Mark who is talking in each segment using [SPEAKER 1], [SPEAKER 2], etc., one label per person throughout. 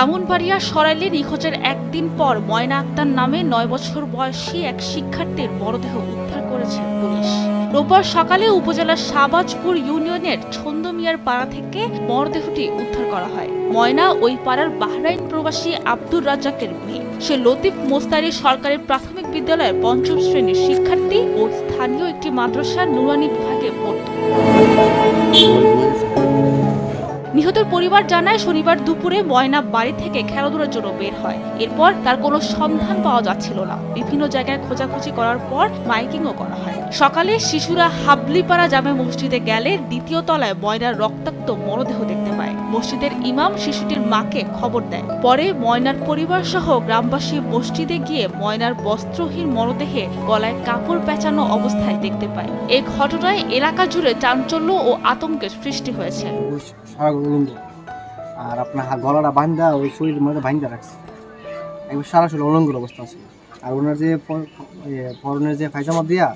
[SPEAKER 1] ব্রাহ্মণবাড়িয়া সরাইলে নিখোঁজের একদিন পর ময়না আক্তার নামে নয় বছর বয়সী এক শিক্ষার্থীর মরদেহ উদ্ধার করেছে পুলিশ। রোববার সকালে উপজেলার শাহবাজপুর ইউনিয়নের ছন্দমিয়ার পাড়া থেকে মরদেহটি উদ্ধার করা হয়। ময়না ওই পাড়ার বাহরাইন প্রবাসী আব্দুর রাজ্জাকের মেয়ে। সে লতিফ মোস্তারি সরকারি প্রাথমিক বিদ্যালয়ের পঞ্চম শ্রেণির শিক্ষার্থী ও স্থানীয় একটি মাদ্রাসার নুরানি বিভাগে পড়ত। নিহতের পরিবার জানায় শনিবার দুপুরে ময়না বাড়ি থেকে খেলাধুলার জন্য বের হয়। এরপর তার কোনো সন্ধান পাওয়া যাচ্ছিল না। বিভিন্ন জায়গায় খোঁজাখুঁজি করার পর মাইকিংও করা হয়। সকালে শিশুরা হাবলিপাড়া জামে মসজিদে গেলে দ্বিতীয় তলায় ময়নার রক্তাক্ত মরদেহ দেখতে পায়। মসজিদের ইমাম শিশুটির মাকে খবর দেয়। পরে ময়নার পরিবার সহ গ্রামবাসী মসজিদে গিয়ে ময়নার বস্ত্রহীন মরদেহে গলায় কাপড় পেঁচানো অবস্থায় দেখতে পায়। এই ঘটনায় এলাকা জুড়ে চাঞ্চল্য ও আতঙ্কের সৃষ্টি হয়েছে।
[SPEAKER 2] উলঙ্গ আর আপনার গলাটা বান্ধা ওই শরীরের মধ্যে বান্ধা রাখছে। একবার সারা শরীর উলঙ্গের অবস্থা আছে। আর ওনার যে পরনের যে ফাইজামা দিয়া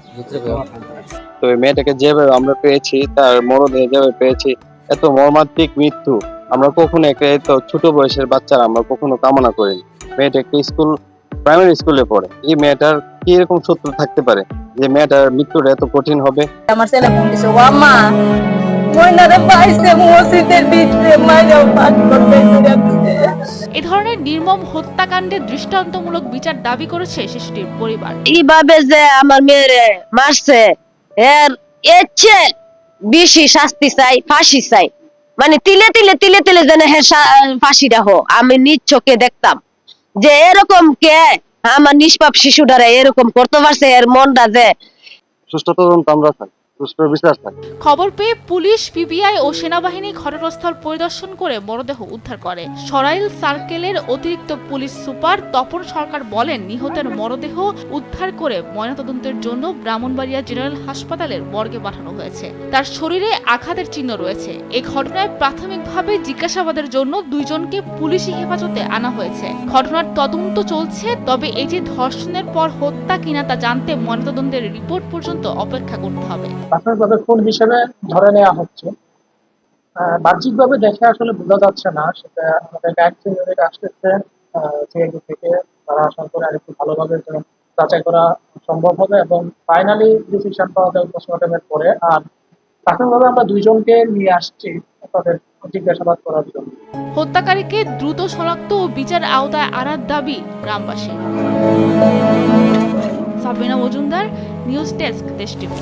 [SPEAKER 3] তো ওই মেয়েটাকে যেভাবে আমরা পেয়েছি তার মরদেহ যেভাবে পেয়েছি এত মর্মান্তিক মৃত্যু আমরা কখনো একটা এত ছোট বয়সের বাচ্চারা আমরা কখনো কামনা করিনি। মেয়েটা একটা স্কুল প্রাইমারি স্কুলে পড়ে। এই মেয়েটার কি এরকম সত্য থাকতে পারে যে মেয়েটার মৃত্যুটা এত কঠিন হবে?
[SPEAKER 4] আমার ছেলে ফোন দিছে ও আম্মা মহিলারা পাইছে মসজিদের ভিতরে মাইরা পাঠ করতে
[SPEAKER 1] এ ধরনের নির্মম হত্যাকাণ্ডের দৃষ্টান্তমূলক বিচার দাবি করেছে শিশুটির পরিবার।
[SPEAKER 5] কীভাবে যে আমার মেয়েরে মারছে এর এর চেয়ে বেশি শাস্তি চাই ফাঁসি চাই। মানে তিলে তিলে তিলে তিলে যেন হে ফাঁসিটা হো আমি নিজ চোখে দেখতাম। যে এরকম কে? আমার নিষ্পাপ শিশুটারে এরকম করতে পারছে এর মনটা যে
[SPEAKER 3] সুস্থ তদন্ত আমরা চাই।
[SPEAKER 1] খবর পেয়ে পুলিশ, পিবিআই ও সেনাবাহিনী ঘটনাস্থল পরিদর্শন করে মরদেহ উদ্ধার করে। সরাইল সার্কেলের অতিরিক্ত পুলিশ সুপার তপন সরকার বলেন, নিহতের মরদেহ উদ্ধার করে ময়নাতদন্তের জন্য ব্রাহ্মণবাড়িয়া জেনারেল হাসপাতালের মর্গে পাঠানো হয়েছে। তার শরীরে আঘাতের চিহ্ন রয়েছে। এই ঘটনায় প্রাথমিকভাবে জিজ্ঞাসাবাদের জন্য দুইজনকে পুলিশি হেফাজতে আনা হয়েছে। ঘটনার তদন্ত চলছে, তবে এটি ধর্ষণের পর হত্যা কিনা তা জানতে ময়নাতদন্তের রিপোর্ট পর্যন্ত অপেক্ষা করতে হবে।
[SPEAKER 6] প্রাথমিকভাবে খুন হিসেবে ধরে নেওয়া হচ্ছে? বাহ্যিকভাবে দেখে আসলে বোঝা যাচ্ছে না। সেটা আমাদের গাইড ইউনিট আসতেছে সিআইডি থেকে তারা আশা করে আরেকটু ভালোভাবে যাচাই করা সম্ভব হবে এবং ফাইনালি ডিসিশন পাওয়া যাবে পোস্টমর্টমের পরে। আর প্রাথমিকভাবে আমরা দুইজনকে নিয়ে আসছি তাদের জিজ্ঞাসাবাদ করার জন্য।
[SPEAKER 1] হত্যাকারীকে দ্রুত শনাক্ত ও বিচার আওতায় আনার দাবি গ্রামবাসী। Sabina Majumdar, news desk, Desh TV.